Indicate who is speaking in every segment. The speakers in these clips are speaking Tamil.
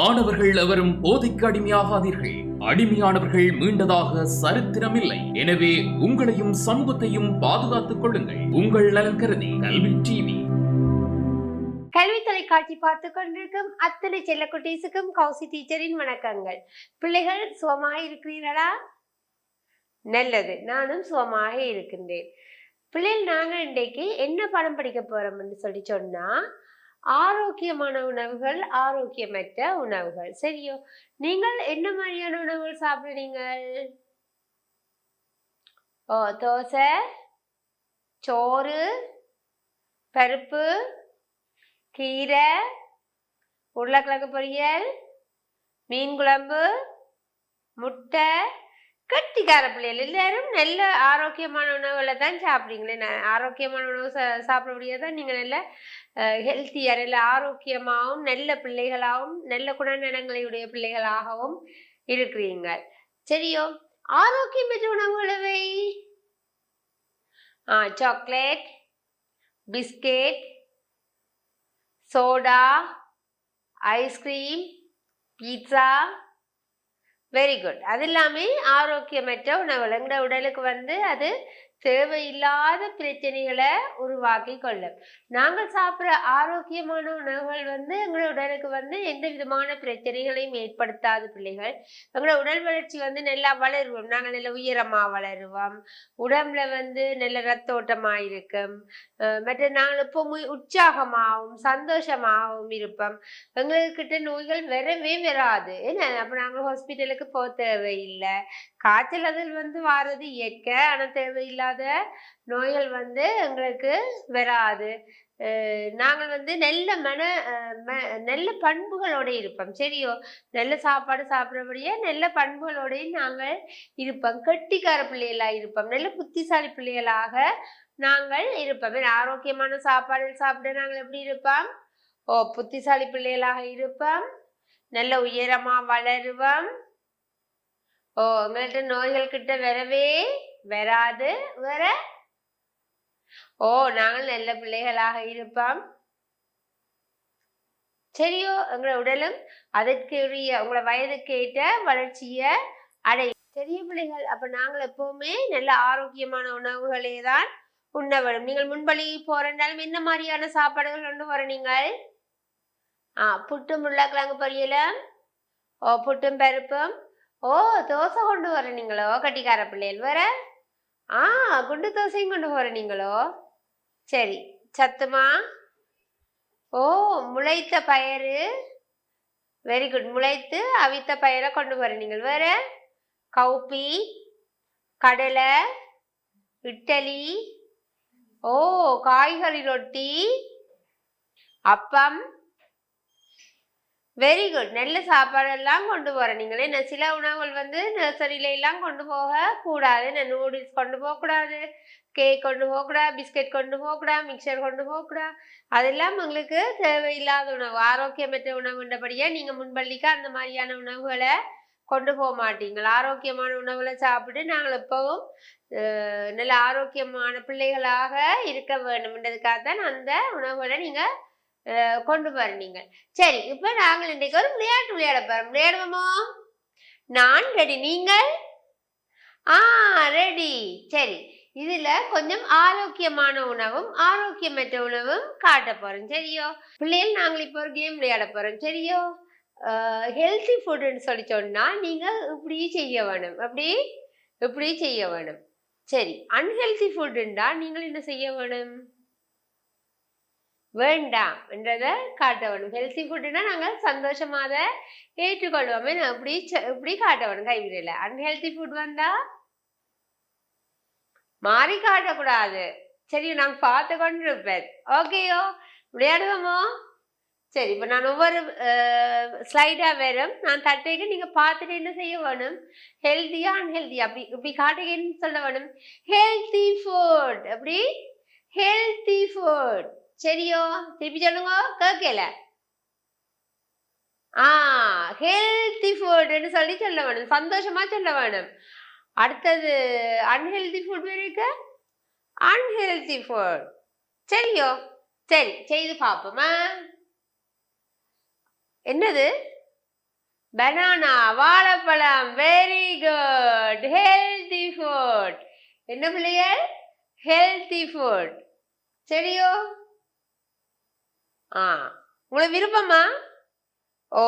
Speaker 1: மாணவர்கள் எவரும் போதைக்கு அடிமையாகாதீர்கள். அடிமையானவர்கள் மீண்டதாக சரித்திரமில்லை. எனவே உங்களையும் சமூகத்தையும் பாதுகாத்துக் கொள்ளுங்கள். உங்கள் நலன் கருதி கல்வி டிவி.
Speaker 2: கல்வி தொலைக்காட்சி பார்த்து கொண்டிருக்கும் அத்தனை செல்லக்குட்டீஸுக்கும் கௌசி டீச்சரின் வணக்கங்கள். பிள்ளைகள் சுகமாக இருக்கிறீர்களா? நல்லது. நானும் சுகமாக இருக்கின்றேன். பிள்ளைகள் நாங்கள் இன்றைக்கு என்ன பாடம் படிக்க போறோம்னு சொல்லி சொன்னா ஆரோக்கியமான உணவுகள் ஆரோக்கியமற்ற உணவுகள். சரியோ? நீங்கள் என்ன மாதிரியான உணவுகள் சாப்பிடுறீங்க ஓ தோசை சோறு பருப்பு கீரை உருளைக்கிழங்கு பொரியல் மீன் குழம்பு முட்டை கட்டிக்கார பிள்ளைகள் எல்லாரும் நல்ல ஆரோக்கியமான உணவுகளை தான் சாப்பிட்றீங்களே. நான் ஆரோக்கியமான உணவு சா சாப்பிடக்கூடிய தான் நீங்கள் நல்ல ஹெல்த்தியாக நல்ல ஆரோக்கியமாகவும் நல்ல பிள்ளைகளாகவும் நல்ல குணநலங்களையுடைய பிள்ளைகளாகவும் இருக்கிறீங்க. சரியோ ஆரோக்கியமற்ற உணவுகளவை ஆ chocolate biscuit soda ice cream pizza very good அது எல்லாமே ஆரோக்கியமற்ற உணவுகள். எங்களோட உடலுக்கு வந்து அது தேவையில்லாத பிரச்சனைகளை உருவாக்கி கொள்ளும். நாங்கள் சாப்பிட்ற ஆரோக்கியமான உணவுகள் வந்து எங்களோட உடலுக்கு வந்து எந்த விதமான பிரச்சனைகளையும் ஏற்படுத்தாத பிள்ளைகள். எங்களோட உடல் வளர்ச்சி வந்து நல்லா வளருவோம். நாங்கள் நல்ல உயரமாக வளருவோம். உடம்புல வந்து நல்ல ரத்தோட்டமாக இருக்கும் அஹ் மற்ற நாங்கள் இப்போ உற்சாகமாகவும் சந்தோஷமாகவும் இருப்போம். எங்கள்கிட்ட நோய்கள் வரவே வராது. என்ன அப்போ நாங்கள் ஹாஸ்பிட்டலுக்கு போக தேவையில்லை. காய்ச்சல் அதில் வந்து வாரது இயற்கை ஆனால் தேவையில்லாத நோய்கள் வந்து எங்களுக்கு வராது. நாங்கள் வந்து நல்ல மன ம- நல்ல பண்புகளோடு இருப்போம். சரியோ? நல்ல சாப்பாடு சாப்பிட்றபடியே நல்ல பண்புகளோடையும் நாங்கள் இருப்போம். கெட்டிக்கார பிள்ளைகளாக இருப்போம். நல்ல புத்திசாலி பிள்ளைகளாக நாங்கள் இருப்போம். ஆரோக்கியமான சாப்பாடு சாப்பிட நாங்கள் எப்படி இருப்போம்? ஓ புத்திசாலி பிள்ளைகளாக இருப்போம். நல்ல உயரமாக வளருவோம். ஓ எங்கள்கிட்ட நோய்கள் கிட்ட வரவே வராது. வர ஓ நாங்கள் நல்ல பிள்ளைகளாக இருப்போம். சரியோ எங்களோட உடலும் அதற்குரிய உங்களை வயது வயதுக்கு ஏற்ற வளர்ச்சியை அடை பெரிய பிள்ளைகள் அப்ப நாங்கள் எப்பவுமே நல்ல ஆரோக்கியமான உணவுகளே தான் உண்ண வரும் நீங்கள் முன்பள்ளி போறனாலும் என்ன மாதிரியான சாப்பாடுகள் கொண்டு வர நீங்கள்? ஆ புட்டும் உருளைக்கிழங்கு பொரியலும். ஓ புட்டும் பருப்பும். ஓ தோசை கொண்டு வர நீங்களோ கட்டிக்கார பிள்ளைகள் வேற ஆ குண்டு தோசையும் கொண்டு வர நீங்களோ சரி சத்துமா? ஓ முளைத்த பயறு. வெரி குட் முளைத்து அவித்த பயிரை கொண்டு வர நீங்கள் வேற கவுப்பி கடலை இட்டலி. ஓ காய்கறி ரொட்டி. அப்பம். வெரி குட் நெல் சாப்பாடெல்லாம் கொண்டு போற நீங்களே நான் சில உணவுகள் வந்து நர்சரியில எல்லாம் கொண்டு போக கூடாது. நான் நூடுல்ஸ் கொண்டு போக கூடாது கேக் கொண்டு போக கூடாது பிஸ்கெட் கொண்டு போக கூடாது மிக்சர் கொண்டு போக கூடாது அதெல்லாம் உங்களுக்கு தேவையில்லாத உணவு. ஆரோக்கியமற்ற உணவுன்றபடியே நீங்க முன்பள்ளிக்கு அந்த மாதிரியான உணவுகளை கொண்டு போக மாட்டீங்களா ஆரோக்கியமான உணவுகளை சாப்பிட்டு நாங்கள் எப்பவும் நல்ல ஆரோக்கியமான பிள்ளைகளாக இருக்க வேண்டும்ன்றதுக்காக தான் அந்த உணவுகளை நீங்கள் கொண்டு கொண்டு நீங்கள். சரி இப்ப நாங்கள் இன்றைக்கு ஒரு விளையாட்டு விளையாட போறோம். விளையாடுவோமோ நான் ரெடி நீங்கள்? ஆ ரெடி சரி இதுல கொஞ்சம் ஆரோக்கியமான உணவும் ஆரோக்கியமற்ற உணவும் காட்ட போறோம் சரியோ? பிள்ளைகள் நாங்கள் இப்போ ஒரு கேம் விளையாட போறோம். சரியோ? ஹெல்த்தி ஃபுட்டுன்னு சொல்லி சொன்னா நீங்க இப்படி செய்ய வேணும். அப்படி? இப்படி செய்ய வேணும். சரி அன்ஹெல்தி ஃபுட்டுன்றா நீங்கள் என்ன செய்ய வேணும்? வேண்டாம் என்றதை காட்ட வேணும் ஹெல்த்தி ஃபுட்டுனா நாங்கள் சந்தோஷமாக அதை ஏற்றுக்கொள்வோமே நான் இப்படி இப்படி காட்ட வேணும் கைவிடல அன்ஹெல்த்தி ஃபுட் வந்தா? மாறி காட்டக்கூடாது. சரி நான் பார்த்து கொண்டு இருப்பேன் ஓகேயோ விளையாடுவோமோ சரி இப்போ நான் ஒவ்வொரு ஸ்லைடாக வரும். நான் தட்டைக்கு நீங்கள் பார்த்துட்டு என்ன செய்ய வேணும்? ஹெல்த்தியா அன்ஹெல்த்தியா அப்படி இப்படி காட்டுகன்னு சொல்ல வேணும். ஹெல்த்தி ஃபுட் அப்படி? ஹெல்த்தி ஃபுட் சரியோ திருப்பி சொல்லுங்க கேட்கல ஆ ஹெல்த்தி ஃபுட்னு சொல்லி சொல்ல வேணும் சந்தோஷமா சொல்ல வேணும் அடுத்தது அன்ஹெல்தி ஃபுட் இருக்கு அன்ஹெல்தி ஃபுட் சரியோ சரி செய்து பார்ப்போமா என்னது பனானா வாழைப்பழம் வெரி குட் ஹெல்தி ஃபுட் என்ன பிள்ளைகள் ஹெல்தி ஃபுட் சரியோ ஆ. உங்களுக்கு விருப்பமா? ஓ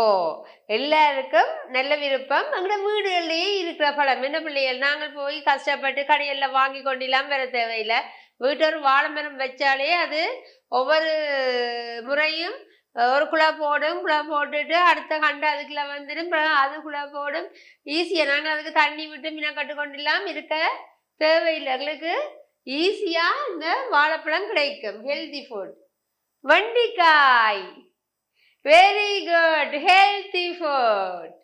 Speaker 2: எல்லாருக்கும் நல்ல விருப்பம். எங்களோட வீடுகள்லேயே இருக்கிற பழம். என்ன பிள்ளைகள்? நாங்கள் போய் கஷ்டப்பட்டு கடையில் வாங்கி கொண்டிலாம் வர தேவையில்லை. வீட்டோர் வாழை மரம் வச்சாலே அது ஒவ்வொரு முறையும் ஒரு குழா போடும். குழா போட்டுட்டு அடுத்த கண்டு அதுக்குள்ள வந்துடும் அது குழா போடும். ஈஸியாக நாங்கள் அதுக்கு தண்ணி விட்டு மீனா கட்டு இருக்க தேவையில்லை. எங்களுக்கு ஈஸியாக இந்த வாழைப்பழம் கிடைக்கும். Healthy food வண்டிக்காய். Very good healthy food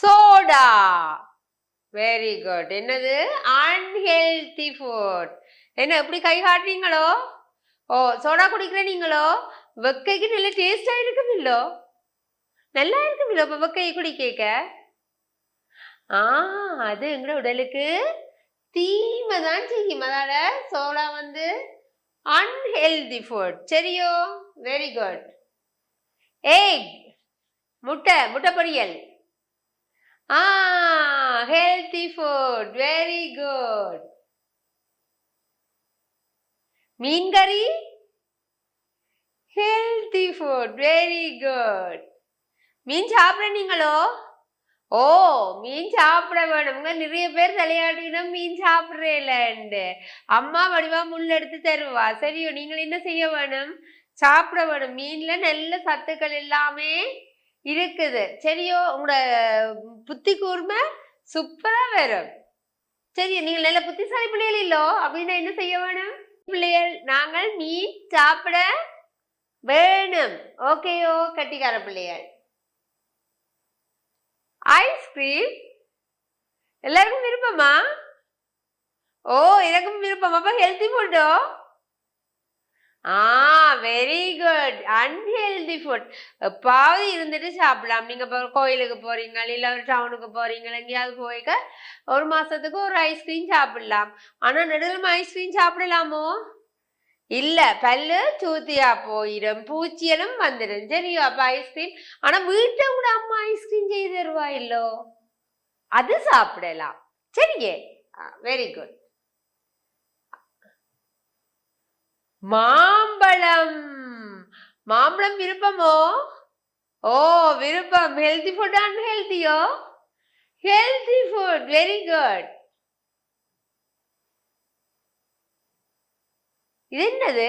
Speaker 2: soda very good என்னது? அன்ஹெல்தி ஃபுட் என்ன எப்படி கை காட்டுறீங்களோ? ஓ சோடா குடிக்கிற நீங்களோ? வெக்கைக்கு நல்ல டேஸ்டா இருக்குமில்லோ? நல்லா இருக்குமில்லோ? இப்போ வெக்கையை குடிக்க ஆ அது எங்களோட உடலுக்கு? தீமை தான் செய்யும். அதால சோடா வந்து அன்ஹெல்தி ஃபுட் சரியோ? வெரி குட் எக் முட்டை முட்டை பொரியல். ஆ ஹெல்தி ஃபுட் வெரி குட் மீன் கறி ஹெல்தி ஃபுட் வெரி குட் மீன் சாப்பிட நீங்களோ? ஓ மீன் சாப்பிட வேணுங்க நிறைய பேர் தலையாடினோம் மீன் சாப்பிட்றேன்ட்டு அம்மா வடிவா முள் எடுத்து தருவா. சரியோ நீங்கள் என்ன செய்ய வேணும்? சாப்பிட வேணும். மீன்ல நல்ல சத்துக்கள் எல்லாமே இருக்குது. சரியோ உங்களோட புத்தி கூர்மை சூப்பரா வரும். சரி நீங்கள் நல்ல புத்திசாலி பிள்ளைகள் இல்லோ? அப்படின்னா என்ன செய்ய வேணும்? பிள்ளைகள் நாங்கள் மீன் சாப்பிட வேணும். ஓகேயோ கட்டிக்கார பிள்ளைகள். ஐஸ்கிரீம் எல்லாருக்கும் விருப்பமா? ஓ எனக்கும் விருப்பம். அப்ப ஹெல்தி ஃபுட்டோ ஆ வெரி குட் அன்ஹெல்தி ஃபுட் எப்பாவது இருந்துட்டு சாப்பிடலாம். நீங்க இப்போ கோயிலுக்கு போறீங்க இல்ல ஒரு டவுனுக்கு போறீங்க எங்கேயாவது போய்க்க ஒரு மாசத்துக்கு ஒரு ஐஸ்கிரீம் சாப்பிடலாம். ஆனா நடுவில் ஐஸ்கிரீம் சாப்பிடலாமோ? இல்ல பல்லு தூத்தியா போயிடும். பூச்சியலும் வந்துடும். சரியோ அப்ப ஐஸ்கிரீம் ஆனா வீட்டை கூட அம்மா ஐஸ்கிரீம் செய்து தருவா இல்லோ? அது சாப்பிடலாம். சரியே? வெரி குட் மாம்பழம். மாம்பழம் விருப்பமோ? ஓ விருப்பம். ஹெல்தி ஃபுட் அண்ட் ஹெல்தியோ ஹெல்தி ஃபுட் வெரி குட் இது என்னது?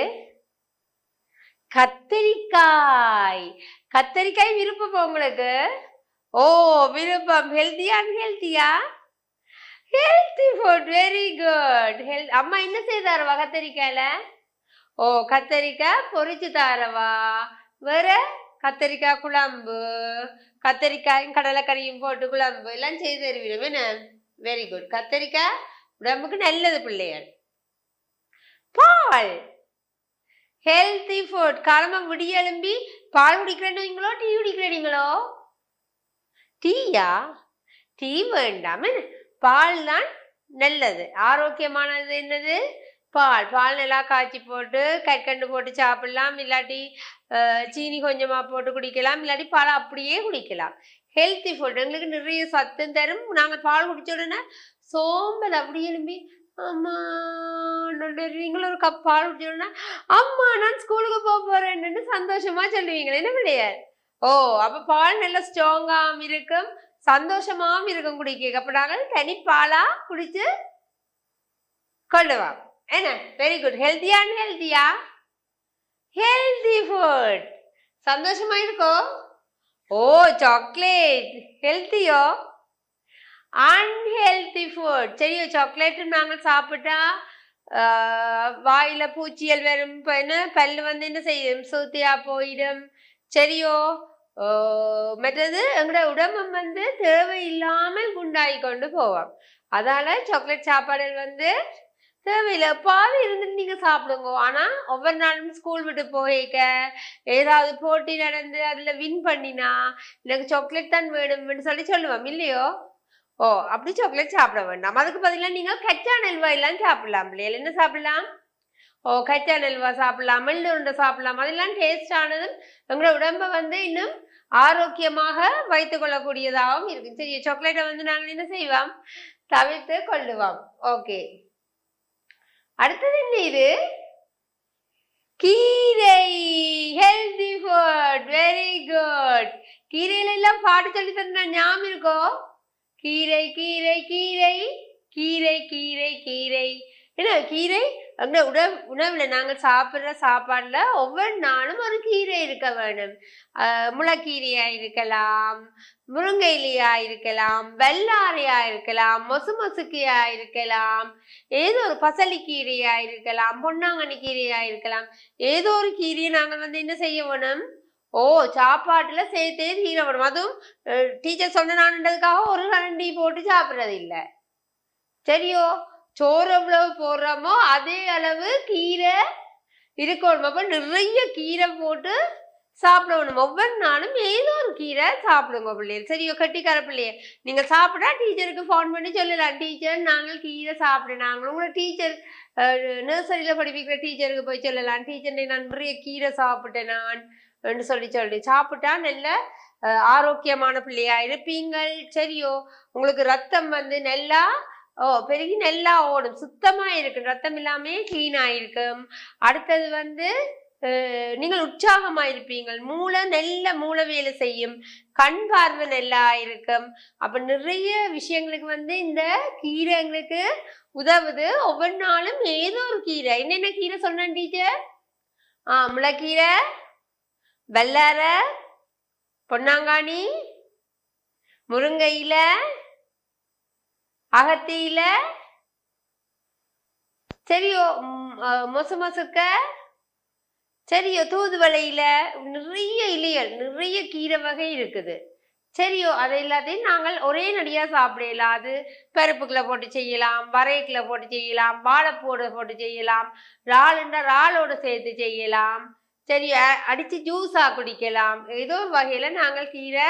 Speaker 2: கத்தரிக்காய். கத்தரிக்காய் விருப்பம் உங்களுக்கு? ஓ விருப்பம். ஹெல்த்தியா ஹெல்த்தியா healthy food very good health அம்மா என்ன செய்தாரவா கத்தரிக்காயில? ஓ கத்தரிக்காய் பொறிச்சு தாரவா? வேற? கத்தரிக்காய் குழம்பு. கத்தரிக்காயும் கடலைக்கறியும் போட்டு குழம்பு. எல்லாம் செய்து தருவீங்க என்ன? வெரி குட் கத்தரிக்காய் உடம்புக்கு நல்லது பிள்ளைகள். பால். ஹெல்த்தி ஃபுட் காலமா விடிய எழும்பி பால் குடிக்கிறீங்களோ டீ குடிக்கிறீங்களோ? டீயா? டீ வேண்டாம். பால் தான் நல்லது. ஆரோக்கியமானது என்னது? பால். பால் நல்லா காய்ச்சி போட்டு கற்கண்டு போட்டு சாப்பிடலாம். இல்லாட்டி சீனி கொஞ்சமாக போட்டு குடிக்கலாம். இல்லாட்டி பால் அப்படியே குடிக்கலாம். ஹெல்த்தி ஃபுட் எங்களுக்கு நிறைய சத்தும் தரும். நாங்கள் பால் குடிச்ச உடனே சோம்பல் அப்படி எழும்பி அம்மா நீங்களும் ஒரு கப் பால் குடிச்சோன்னா அம்மா நான் ஸ்கூலுக்கு போக போறேன்னு சந்தோஷமா சொல்லுவீங்களே? என்ன பிள்ளையார் ஓ அப்ப பால் நல்ல ஸ்ட்ராங்காகவும் இருக்கும் சந்தோஷமாவும் இருக்கும் குடிக்க அப்ப நாங்கள் தனி பாலா குடிச்சு கொள்ளுவோம். என்ன? வெரி குட் ஹெல்த்தியா ஹெல்த்தியா ஹெல்தி ஃபுட் சந்தோஷமா இருக்கோ? ஓ சாக்லேட் ஹெல்த்தியோ அன்ஹெல்தி ஃபுட் சரி சாக்லேட் நாங்கள் சாப்பிட்டா வாயில பூச்சியல் வரும் என்ன? பல்லு வந்து என்ன செய்யும்? சூத்தியா போயிடும். சரியோ? மற்றது எங்களோட உடம்பம் வந்து தேவையில்லாமல் குண்டாகி கொண்டு போவோம் அதால சாக்லேட் சாப்பாடு வந்து தேவையில்லை. பாதி இருந்துட்டு நீங்க சாப்பிடுங்க. ஆனா ஒவ்வொரு நாளும் ஸ்கூல் விட்டு போயிக்க ஏதாவது போட்டி நடந்து அதுல வின் பண்ணினா எனக்கு சாக்லேட் தான் வேணும்னு சொல்லி சொல்லுவோம் இல்லையோ? ஓ அப்படி சாக்லேட் சாப்பிட வேண்டாம். அதுக்கு பதிலாக நீங்கள் கச்சா நெல்வாயெல்லாம் சாப்பிடலாம் பிள்ளைகள் என்ன சாப்பிடலாம்? ஓ கச்சா நெல்வா சாப்பிடலாம் மெல்லு உருண்டை சாப்பிடலாம். அதெல்லாம் டேஸ்டானதும் எங்களோட உடம்பை வந்து இன்னும் ஆரோக்கியமாக வைத்துக்கொள்ளக்கூடியதாகவும் இருக்கும். சரி சாக்லேட்டை வந்து நாங்கள் என்ன செய்வோம்? தவிர்த்து கொள்ளுவோம். ஓகே அடுத்தது என்ன இது? கீரை. ஹெல்தி ஃபுட் வெரி குட் கீரையில எல்லாம் பாட்டு சொல்லி தந்தா ஞாபகம் இருக்கோ? கீரை கீரை கீரை. கீரை கீரை கீரை. என்ன கீரை? அந்த உணவு உணவுல நாங்கள் சாப்பிட்ற சாப்பாடுல ஒவ்வொரு நாளும் ஒரு கீரை இருக்க வேணும். முளைக்கீரையாக இருக்கலாம் முருங்கைலியா இருக்கலாம் வெள்ளாரையா இருக்கலாம் மொசு மொசுக்கியா இருக்கலாம் ஏதோ ஒரு பசலி கீரையா இருக்கலாம் பொன்னாங்கண்ணி கீரையா இருக்கலாம். ஏதோ ஒரு கீரையை நாங்கள் வந்து என்ன செய்ய வேணும்? ஓ சாப்பாட்டுல சேர்த்தே கீரை வேணும் அதுவும் டீச்சர் சொன்னான்றதுக்காக ஒரு கரண்டி போட்டு சாப்பிட்றது இல்லை சரியோ சோறு எவ்வளவு போடுறோமோ அதே அளவு கீரை இருக்கணும். அப்போ நிறைய கீரை போட்டு சாப்பிடணும். ஒவ்வொரு நாளும் ஏதோ ஒரு கீரை சாப்பிடுங்க பிள்ளைகள். சரியோ கட்டிக்கார பிள்ளைய நீங்க சாப்பிட்டா டீச்சருக்கு ஃபோன் பண்ணி சொல்லலாம் டீச்சர் நாங்கள் கீரை சாப்பிடுனாங்க உங்களை டீச்சர் நர்சரியில் படிப்பிக்கிற டீச்சருக்கு போய் சொல்லலாம். டீச்சர் நான் நிறைய கீரை சாப்பிட்டேன். நான் என்று சொல்லி சொல்லி. சாப்பிட்டா நல்ல ஆரோக்கியமான பிள்ளையா இருப்பீங்கள். சரியோ உங்களுக்கு ரத்தம் வந்து நல்லா ஓ பெருகி நல்லா ஓடும். சுத்தமா இருக்கும். ரத்தம் இல்லாமே கிளீன் இருக்கும் அடுத்தது வந்து அஹ், நீங்கள் உற்சாகமா இருப்பீங்கள். மூளை நல்ல மூளை வேலை செய்யும். கண் பார்வை நல்லா இருக்கும். அப்ப நிறைய விஷயங்களுக்கு வந்து இந்த கீரை எங்களுக்கு உதவுது. ஒவ்வொரு நாளும் ஏதோ ஒரு கீரை. என்னென்ன கீரை சொன்னேன் டீச்சர்? ஆ முளைக்கீரை வெள்ளாரை பொன்னாங்கானி முருங்கை இலை சரியோ மொசு மொசுக்க சரியோ தூதுவளையில நிறைய இலையல் நிறைய கீரை வகை இருக்குது. சரியோ அதை எல்லாத்தையும் நாங்கள் ஒரே நடியா சாப்பிடலாம் அது பருப்புக்குள்ள போட்டு செய்யலாம் வரைக்குள்ள போட்டு செய்யலாம் வாழைப்பூட போட்டு செய்யலாம் இறாலுண்டா இறாலோடு சேர்த்து செய்யலாம். சரி அடித்து ஜூஸாக குடிக்கலாம். ஏதோ ஒரு நாங்கள் கீரை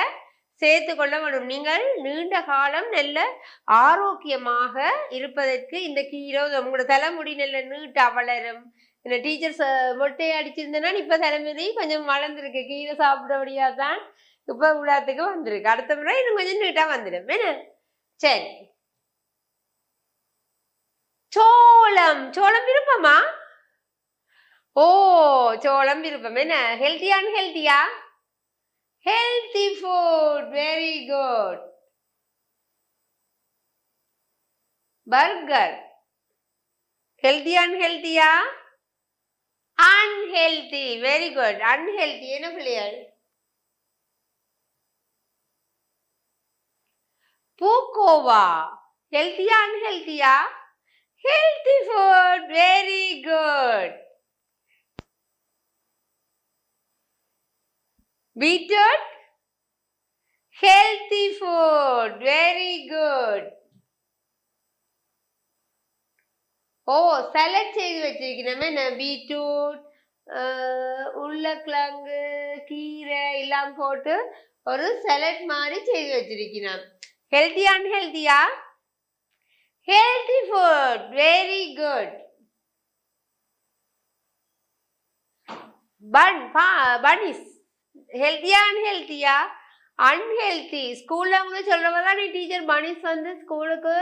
Speaker 2: சேர்த்து கொள்ள வேண்டும். நீங்கள் நீண்ட காலம் நல்ல ஆரோக்கியமாக இருப்பதற்கு இந்த கீரை உங்களோட தலைமுடி நல்ல நீட்டா வளரும். இந்த டீச்சர்ஸ் மொட்டையை அடிச்சிருந்தேன்னா இப்போ தலைமுறை கொஞ்சம் வளர்ந்துருக்கு. கீரை சாப்பிடபடியா தான் இப்போ உள்ளத்துக்கு வந்திருக்கு. அடுத்த முறை இன்னும் கொஞ்சம் நீட்டாக வந்துடும். என்ன? சரி. சோளம். சோளம் விருப்பமா? ஓ சோளம் விருப்பம் என்ன ஹெல்த்தியான்னு ஹெல்த்தியா healthy food very good burger healthy அன்ஹெல்தியா unhealthy very good unhealthy என்ன பிள்ளைகள் பூக்கோவா ஹெல்த்தியா அன்ஹெல்தியா healthy food very good beetroot healthy food very good ஓ செலக்ட் செய்து வச்சிருக்கணுமே. நான் பீட்ரூட் உருளைக்கிழங்கு கீரை எல்லாம் போட்டு ஒரு சலட் மாதிரி செய்து வச்சிருக்கிறோம் healthy அன்ஹெல்தியா healthy food very good bun buns ஹெல்த்தியா அன்ஹெல்த்தியா அன்ஹெல்த்தி ஸ்கூல்ல அவங்க சொல்றவங்க தான் நீ டீச்சர் மனிஷ் வந்து ஸ்கூலுக்கு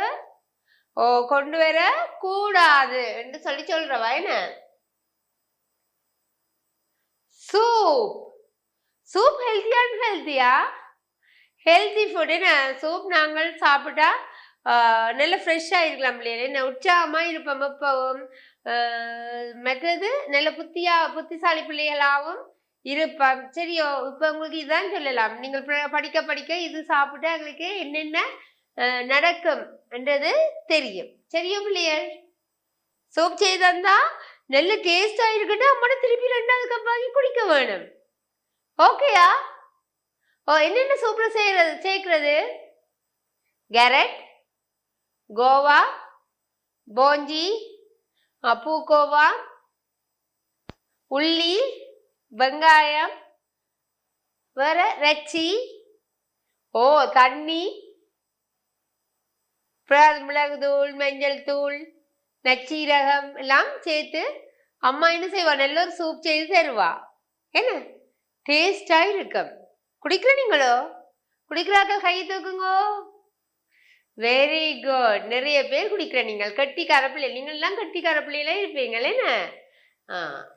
Speaker 2: ஓ கொண்டு வர கூடாது என்று சொல்லி சொல்கிறவா என்ன? சூப் சூப் ஹெல்த்தியா அன்ஹெல்த்தியா ஹெல்த்தி ஃபுட் என்ன? சூப் நாங்கள் சாப்பிட்டா நல்ல ஃப்ரெஷ்ஷாக இருக்கலாம் இல்லையா? என்ன உற்சாகமாக இருப்போம் இப்போ மற்றது நல்ல புத்தியா புத்திசாலி பிள்ளைகளாகவும் இருப்போம் சரியோ இப்போ உங்களுக்கு இதுதான் சொல்லலாம். நீங்கள் படிக்க படிக்க இது சாப்பிட்டா எங்களுக்கு என்னென்ன நடக்கும் என்றது தெரியும். சரியோ பிள்ளைகள் சூப் செய்து தந்தா நல்ல டேஸ்டா இருக்குன்னா அம்மா திருப்பி ரெண்டாவது கப் வாங்கி குடிக்க வேணும். ஓகேயா ஓ என்னென்ன சூப்ல செய்யறது சேர்க்கிறது? கேரட் கோவா போஞ்சி அ, பூக்கோவா உள்ளி வெங்காயம் வேற ரச்சி ஓ தண்ணி மிளகு தூள் மஞ்சள் தூள் நச்சீரகம் எல்லாம் சேர்த்து அம்மா என்ன செய்வா? நல்ல ஒரு சூப் செய்து தருவா. என்ன? டேஸ்டா இருக்கும். குடிக்கிற நீங்களோ? குடிக்கிறாக்கள் கை தூக்குங்கோ. வெரி குட் நிறைய பேர் குடிக்கிற நீங்கள் கட்டி கரப்பிள்ளை நீங்கள்லாம் கட்டி கரப்பிள்ளையெல்லாம் இருப்பீங்களே என்ன? ஆ.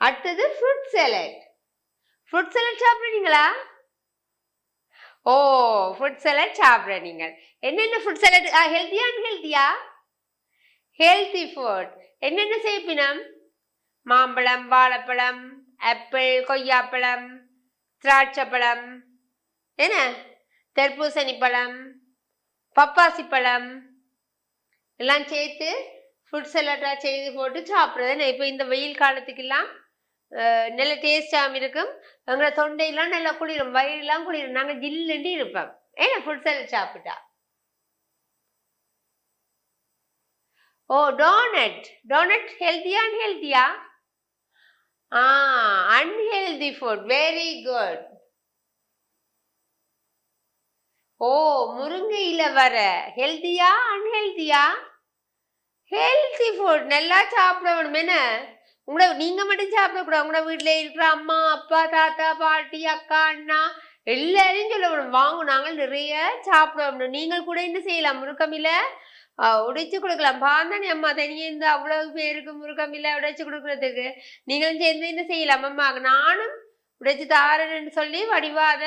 Speaker 2: அடுத்தது ஃப்ரூட் சாலட் ஃப்ரூட் சாலட் சாப்பிட்றீங்களா? ஓ ஃப்ரூட் சாலட் சாப்பிட்ற நீங்கள். என்னென்ன ஃப்ரூட் சாலட் ஹெல்த்தியா அன்ஹெல்த்தியா ஹெல்த்தி ஃபுட் என்னென்ன செய்ப்பினம் மாம்பழம் வாழைப்பழம் ஆப்பிள் கொய்யாப்பழம் திராட்சைப்பழம். என்ன? தர்பூசணி பழம் பப்பாசி பழம் எல்லாம் சேர்த்து ஃபுட் சலாட்டாக செய்து போட்டு சாப்பிட்றது இப்போ இந்த வெயில் காலத்துக்கெல்லாம் நல்ல டேஸ்டாகவும் இருக்கும். எங்களை தொண்டையெல்லாம் நல்லா குளிரும் வயிறெல்லாம் குளிரும். நாங்கள் ஜில்லுண்டு இருப்போம். ஏன்னா ஃபுட் சலாட் சாப்பிட்டா. ஓ டோனட் டோனட் ஹெல்த்தியா அன்ஹெல்த்தியா ஆ? அன்ஹெல்தி ஃபுட் வெரி குட் ஓ முருங்கையில வர ஹெல்த்தியா அன்ஹெல்த்தியா ஹெல்த்தி ஃபுட் நல்லா சாப்பிடணும். என்ன? உங்களை நீங்க மட்டும் சாப்பிடக்கூடாது உங்களோட வீட்டில் இருக்கிற அம்மா அப்பா தாத்தா பாட்டி அக்கா அண்ணா எல்லாரையும் சொல்லணும் வாங்க நாங்கள் நிறைய சாப்பிடணும் நீங்கள் கூட என்ன செய்யலாம்? முருக்கமில்ல உடைச்சு கொடுக்கலாம். பாந்தானே அம்மா தனியே இருந்து அவ்வளவு பேருக்கு முருக்கமில்ல உடைச்சு கொடுக்கறதுக்கு. நீங்களும் சேர்ந்து என்ன செய்யலாம்? அம்மா நானும் உடைச்சு தாரேன்னு சொல்லி வடிவாத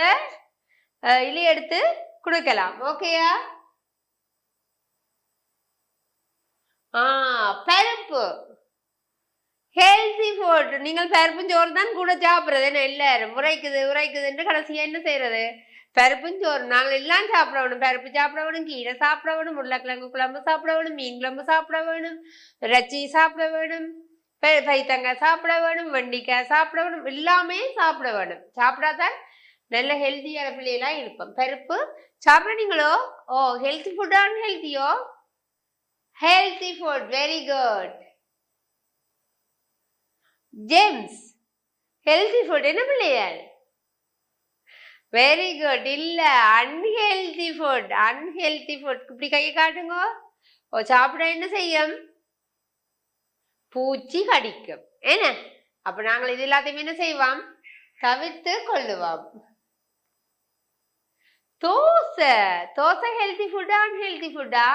Speaker 2: இலி எடுத்து கொடுக்கலாம். ஓகேயா ஆ பருப்பு. ஹெல்தி ஃபுட் நீங்கள் பருப்புஞ்சோறு தான் கூட சாப்பிட்றது. என்ன எல்லாரும் உரைக்குது உரைக்குதுன்ட்டு கடைசியாக என்ன செய்யறது பருப்புஞ்சோறு நாங்கள் எல்லாம் சாப்பிட வேணும் பருப்பு சாப்பிட வேணும் கீரை சாப்பிட வேணும் உருளைக்கிழங்கு குழம்பு சாப்பிட வேணும் மீன் குழம்பு சாப்பிட வேணும் ரச்சி சாப்பிட வேணும் பைத்தங்காய் சாப்பிட வேணும் வெண்டிக்காய் சாப்பிட வேணும் எல்லாமே சாப்பிட வேணும் சாப்பிடாதான் நல்ல ஹெல்த்தியான பிள்ளைகளாக இருப்போம். பருப்பு சாப்பிட்றீங்களோ? ஓ ஹெல்த்தி ஃபுட்டா அன்ஹெல்த்தியோ healthy food very good James healthy food என்ன பிள்ளையார் வெரி குட் இல்ல அன்ஹெல்தி ஃபுட் அன்ஹெல்தி ஃபுட் இப்படி கையை காட்டுங்க ஓ சாப்பிட என்ன செய்யும் பூச்சி கடிக்கும் என்ன அப்ப நாங்கள் இது எல்லாத்தையும் என்ன செய்வோம் தவிர்த்து கொள்ளுவோம் தோசை தோசை ஹெல்தி ஃபுட்டா அன்ஹெல்தி ஃபுட்டா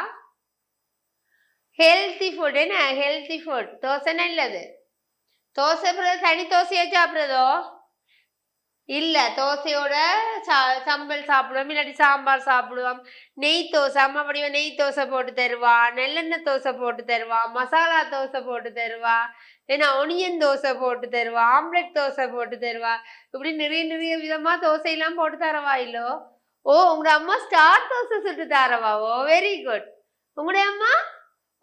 Speaker 2: ஹெல்தி ஃபுட் என்ன ஹெல்தி ஃபுட் தோசை நல்லது தோசை பிறகு தனி தோசையா சாப்பிட்றதோ? இல்ல தோசையோட சா- சம்பல் சாப்பிடுவோம் இல்லாட்டி சாம்பார் சாப்பிடுவோம். நெய் தோசை அம்மா வடிவ நெய் தோசை போட்டு தருவா நெல்லெண்ணெய் தோசை போட்டு தருவா மசாலா தோசை போட்டு தருவா ஏன்னா ஒனியன் தோசை போட்டு தருவா ஆம்லெட் தோசை போட்டு தருவா. இப்படி நிறைய நிறைய விதமா தோசையெல்லாம் போட்டு தரவா இல்லோ? ஓ உங்களோட அம்மா ஸ்டார் தோசை சுட்டு தரவாவோ வெரி குட் உங்களுடைய அம்மா?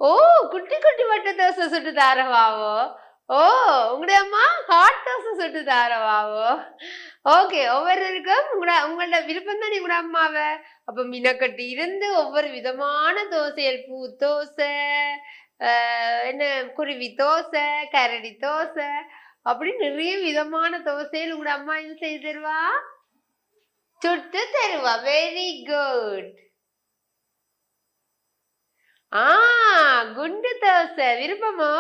Speaker 2: ஓ குட்டி குட்டி வட்ட தோசை சுட்டு தரவாவோ ஓ உங்களுடைய அம்மா ஹாட் தோசை சுட்டு தாரவாவோ ஓகே ஒவ்வொருக்கும் உங்களோட உங்களோட விருப்பம் தானே உங்களோட அம்மாவை. அப்போ மினக்கட்டி இருந்து ஒவ்வொரு விதமான தோசைகள் பூ தோசை என்ன குருவி தோசை கரடி தோசை அப்படி நிறைய விதமான தோசையில் உங்களோட அம்மா என்ன செய்து தருவா? சுட்டு தருவா. வெரி குட் ஆ குண்டு தோசை. விருப்பமோ?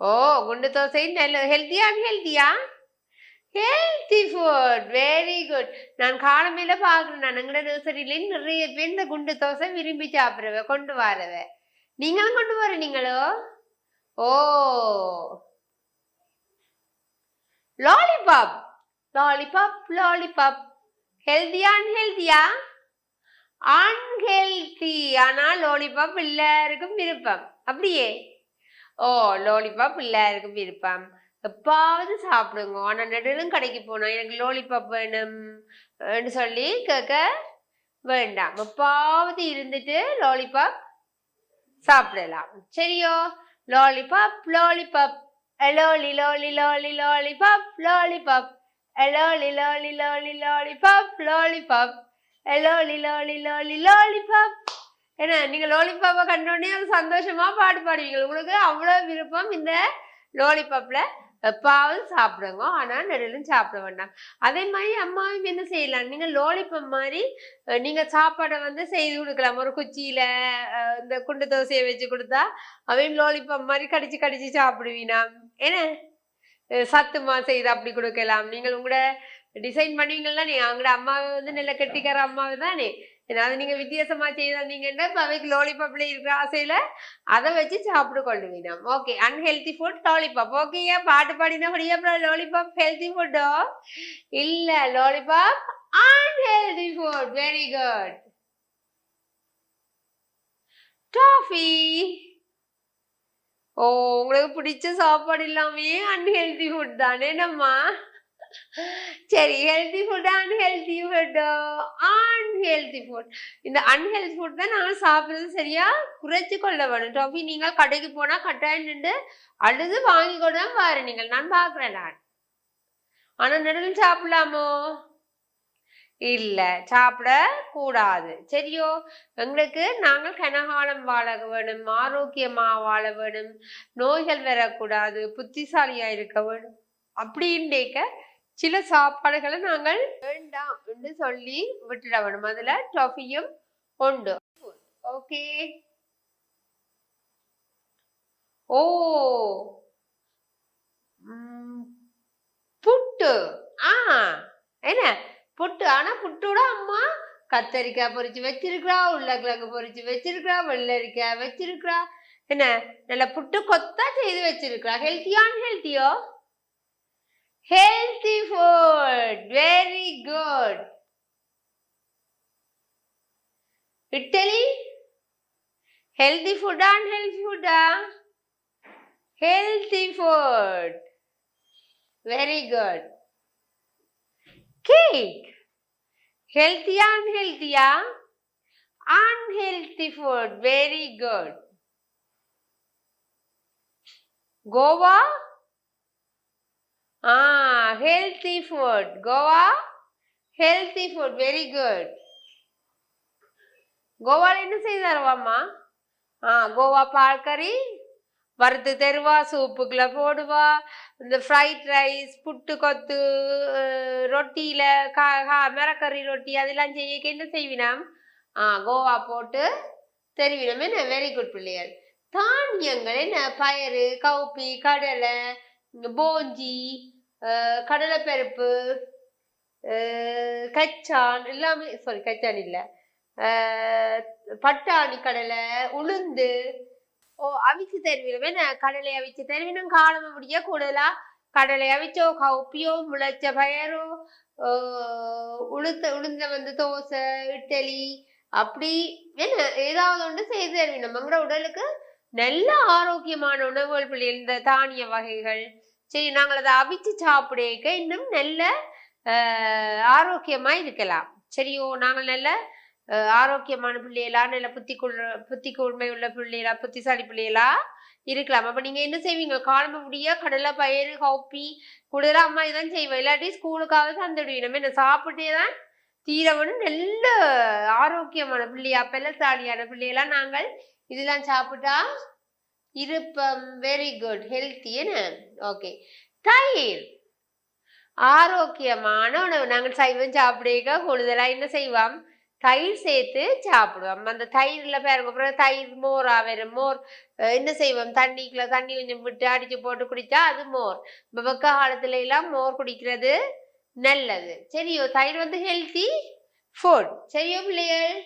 Speaker 2: ஓ குண்டு தோசை நல்ல ஹெல்த்தியா அன்ஹெல்த்தியா ஹெல்த்தி ஃபுட் வெரி குட் நான் காலமையில பாக்குறேன் நான் எங்கட நர்சரியில நிறைய பேர் இந்த குண்டு தோசை விரும்பி சாப்பிடுவ கொண்டு வரவ. நீங்களும் கொண்டு வர நீங்களோ? ஓ. லாலிபாப் லாலிபாப் லாலிபாப் ஹெல்த்தியா அன்ஹெல்த்தியா அன்ஹெல்த்தி ஆனால் லாலிபாப் எல்லாருக்கும் விருப்பம். அப்படியே. ஓ லோலிபாப் எல்லாருக்கும் விருப்பம். எப்பாவது சாப்பிடுங்க. ஆனால் நெடுலும் கடைக்கு போனோம் எனக்கு லோலிபாப் வேணும் சொல்லி கேட்க வேண்டாம். எப்பாவது இருந்துட்டு லாலிபாப் சாப்பிடலாம். சரியோ? Lollipop lollipop lolly lolly lolly lollipop lollipop lolly lolly lolly lollipop lollipop lolly lolly lolly lollipop என்ன நீங்க லோலிபாப்பை கண்டோடனே ஒரு சந்தோஷமா பாட்டு பாடுவீங்க. உங்களுக்கு அவ்வளவு விருப்பம் இந்த லோலிபாப்பில் எப்பாவது சாப்பிடுங்க. ஆனால் நடுவிலும் சாப்பிட வேண்டாம். அதே மாதிரி அம்மாவும் என்ன செய்யலாம்? நீங்க லோலிப்பம் மாதிரி நீங்கள் நீங்க சாப்பாடை வந்து செய்து கொடுக்கலாம். ஒரு குச்சியில இந்த குண்டு தோசையை வச்சு கொடுத்தா அவையும் லோலிபப் மாதிரி கடிச்சு கடிச்சு சாப்பிடுவீனா? என்ன சத்துமா செய்து அப்படி கொடுக்கலாம். நீங்கள் உங்களோட டிசைன் பண்ணுவீங்கன்னா நீ அவங்களோட அம்மாவை வந்து நல்ல கெட்டிக்கார அம்மாவை தானே? ஏதாவது நீங்க வித்தியாசமா செய்தீங்கன்னா இப்ப அவைக்கு லோலிபப்ல இருக்கிற ஆசையில அதை வச்சு சாப்பிட்டு கொள்ளுவீங்க ஓகே அன்ஹெல்தி ஃபுட் லாலிபாப் ஓகேயா பாட்டு பாடினபடியா அப்புறம் லாலிபாப் ஹெல்தி ஃபுட்டோ இல்ல lollipop unhealthy food very good toffee ஓ உங்களுக்கு பிடிச்ச சாப்பாடு எல்லாமே அன்ஹெல்தி ஃபுட் தானே நம்மா சரி healthy food unhealthy food unhealthy food இந்த அன்ஹெல்தி ஃபுட் தான் நாங்கள் சாப்பிட்றது சரியா? குறைச்சி கொள்ள வேணும். டாஃபி நீங்கள் கடைக்கு போனால் கட்டாயம் நின்று அழுது வாங்கி கொண்டு தான் பாரு நீங்கள் நான் பார்க்குறேன் நான். ஆனால் நடுவில் சாப்பிடலாமோ? இல்லை சாப்பிட கூடாது சரியோ? எங்களுக்கு நாங்கள் கனகாலம் வாழ வேணும் ஆரோக்கியமா வாழ வேணும் நோய்கள் வரக்கூடாது புத்திசாலியா இருக்க வேணும். அப்படின்டேக்க சில சாப்பாடுகளை நாங்கள் வேண்டாம் என்று சொல்லி விட்டுட வேணும் அதுல டொஃபியும் உண்டு. ஓகே. ஓ. புட்டு. ஆ. என்ன? புட்டு. ஆனா புட்டோட அம்மா கத்தரிக்காய் பொரிச்சு வச்சிருக்கிறா உருளைக்கிழங்கு பொரிச்சு வச்சிருக்கிறா வெள்ளரிக்காய் வச்சிருக்கிறா. என்ன? நல்ல புட்டு கொத்தா செய்து வச்சிருக்கிறா. ஹெல்த்தியான்னு ஹெல்த்தியோ Healthy food. Very good. Italy? Healthy food and healthy food. Healthy food. Very good. Cake. Healthy and healthy. Unhealthy food. Very good. Goa? ஆ healthy food Goa? Healthy food very good கோவாவில் என்ன செய்து தருவாம்மா ஆ கோவா பால் கறி வறுத்து தருவா சூப்புக்குள்ள போடுவா இந்த ஃப்ரைட் ரைஸ் புட்டு கொத்து ரொட்டியில் கா கா மிரக்கறி ரொட்டி அதெல்லாம் செய்ய என்ன செய்வினாம்? ஆ கோவா போட்டு தெரிவினம். என்ன? வெரி குட் பிள்ளைகள். தானியங்கள் என்ன? பயறு கவுப்பி கடலை போஞ்சி கடலைப்பருப்பு கச்சான் எல்லாமே சாரி கச்சான் இல்லை. பட்டாணி கடலை உளுந்து. ஓ அவிச்சு தருவினம். என்ன? கடலை அவிச்சு தருவினும். காலம முடிய கூடுதலா கடலை அவிச்சோ கவுப்பியோ முளைச்ச பயரோ உளுத்த உளுந்த வந்து தோசை இட்லி அப்படி என்ன ஏதாவது ஒன்று செய்து தருவினம். நம்மளோட உடலுக்கு நல்ல ஆரோக்கியமான உணவுகள் இந்த தானிய வகைகள். சரி நாங்கள் அதை அவிச்சு சாப்பிடக்க இன்னும் நல்ல ஆஹ், ஆரோக்கியமா இருக்கலாம். சரியோ நாங்கள் நல்ல ஆரோக்கியமான பிள்ளைகளா நல்ல புத்தி கொள்ள புத்தி கூர்மை உள்ள பிள்ளைகளா புத்திசாலி பிள்ளைகளா இருக்கலாம். அப்ப நீங்க என்ன செய்வீங்க? காலம்பு முடிய கடலை பயிறு காப்பி கூடுதலா அம்மா இதான் செய்வோம் இல்லாட்டி ஸ்கூலுக்காக தந்துடுவீங்க. நம்ம என்ன சாப்பிட்டே தான் தீரவனும் நல்ல ஆரோக்கியமான பிள்ளையா பெல்லசாலியான பிள்ளையெல்லாம் நாங்கள் இதெல்லாம் சாப்பிட்டா இருப்பம் வெரி குட் ஹெல்த்தி என்ன? ஓகே தயிர். ஆரோக்கியமான உணவு. நாங்கள் சைவம் சாப்பிடுக கூடுதலாக என்ன செய்வோம்? தயிர் சேர்த்து சாப்பிடுவோம். அந்த தயிர்ல பாருங்க அப்புறம் தயிர் மோராக வரும் மோர் என்ன செய்வோம்? தண்ணிக்குள்ள தண்ணி கொஞ்சம் விட்டு அடிச்சு போட்டு குடித்தா அது மோர். இப்போ வெக்க காலத்துல எல்லாம் மோர் குடிக்கிறது நல்லது. சரியோ? தயிர் வந்து ஹெல்த்தி ஃபுட் சரியோ பிள்ளைகள்?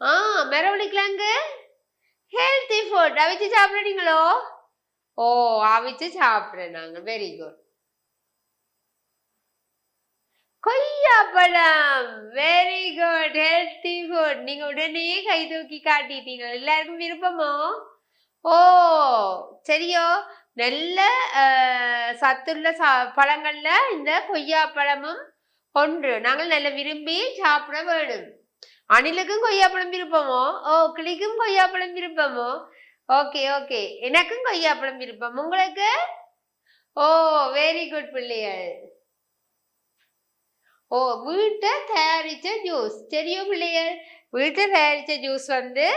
Speaker 2: ஆ மரவள்ளிக்கிழங்கு ஹெல்த்தி ஃபுட் அவிச்சு சாப்பிடுறீங்களோ? ஓ அவிச்சு சாப்பிடுறேன் நாங்க. வெரி குட் கொய்யாப்பழம். வெரி குட் ஹெல்த்தி ஃபுட் நீங்க உடனே கை தூக்கி காட்டிட்டீங்க எல்லாருக்கும் விருப்பமோ? ஓ சரியோ. நல்ல சத்துள்ள சா பழங்கள்ல இந்த கொய்யாப்பழமும் ஒன்று. நாங்கள் நல்ல விரும்பி சாப்பிட வேணும் அணிலுக்கும் கொய்யாப்பழம் விருப்பமோ ஓ கிளிக்கும் கொய்யாப்பழம் விருப்பமோ ஓகே ஓகே எனக்கும் கொய்யாப்பழம் விருப்பம் உங்களுக்கு ஓ வெரி குட் பிள்ளைகள் ஓ வீட்டை தயாரிச்ச ஜூஸ் தெரியும் பிள்ளைகள் வீட்டை தயாரிச்ச ஜூஸ் வந்து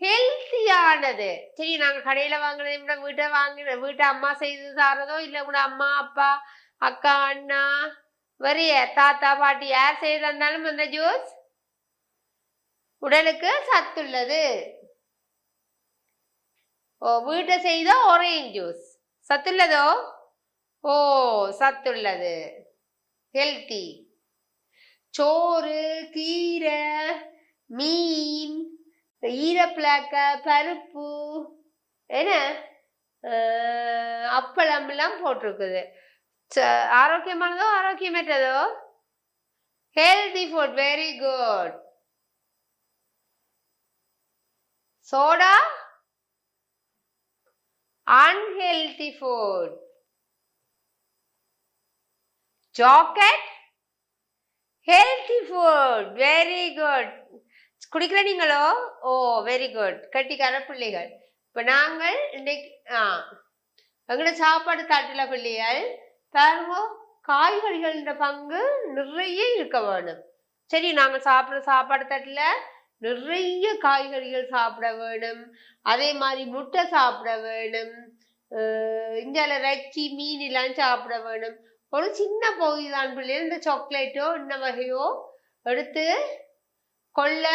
Speaker 2: ஹெல்த்தியானது சரி நாங்க கடையில வாங்குறதை விட வீட்டை வாங்கின வீட்டை அம்மா செய்து தாரதோ இல்ல கூட அம்மா அப்பா அக்கா அண்ணா வரிய தாத்தா பாட்டி யார் செய்து தந்தாலும் அந்த ஜூஸ் உடலுக்கு சத்துள்ளது. ஓ வீட்டை செய்த ஆரஞ்சு ஜூஸ் சத்துள்ளதோ? ஓ சத்துள்ளது. ஹெல்த்தி சோறு கீரை மீன் ஈரப்பிளாக்க பருப்பு என்ன? அப்பளம்லாம் அப்பளம் எல்லாம் போட்டிருக்குது. ச- ஆரோக்கியமானதோ ஆரோக்கியமற்றதோ? Healthy food very good soda? Unhealthy food chocolate healthy food very good குடிக்கிற நீங்களோ? ஓ வெரி குட் கட்டிக்கார பிள்ளைகள். இப்போ நாங்கள் இன்னைக்கு ஆ எங்களோட சாப்பாடு தாட்டில் பிள்ளைகள் பாருங்க காய்கறிகளின் பங்கு நிறைய இருக்க வேணும் சரி நாங்கள் சாப்பிட்ற சாப்பாடு தட்டில் நிறைய காய்கறிகள் சாப்பிட வேணும். அதே மாதிரி முட்டை சாப்பிட வேணும். இந்தியாவில் இறைச்சி மீன் எல்லாம் சாப்பிட வேணும். ஒரு சின்ன பகுதி தான் பிள்ளைகள் இந்த சாக்லேட்டோ இந்த வகையோ எடுத்து கொள்ள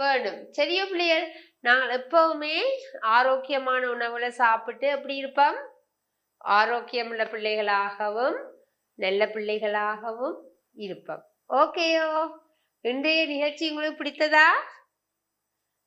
Speaker 2: வேணும். சரியா பிள்ளைகள் நாங்கள் எப்பவுமே ஆரோக்கியமான உணவுகளை சாப்பிட்டு எப்படி இருப்போம்? ஆரோக்கியமுள்ள பிள்ளைகளாகவும் நல்ல பிள்ளைகளாகவும் இருப்போம். ஓகேயோ? இன்றைய நிகழ்ச்சி உங்களுக்கு பிடித்ததா?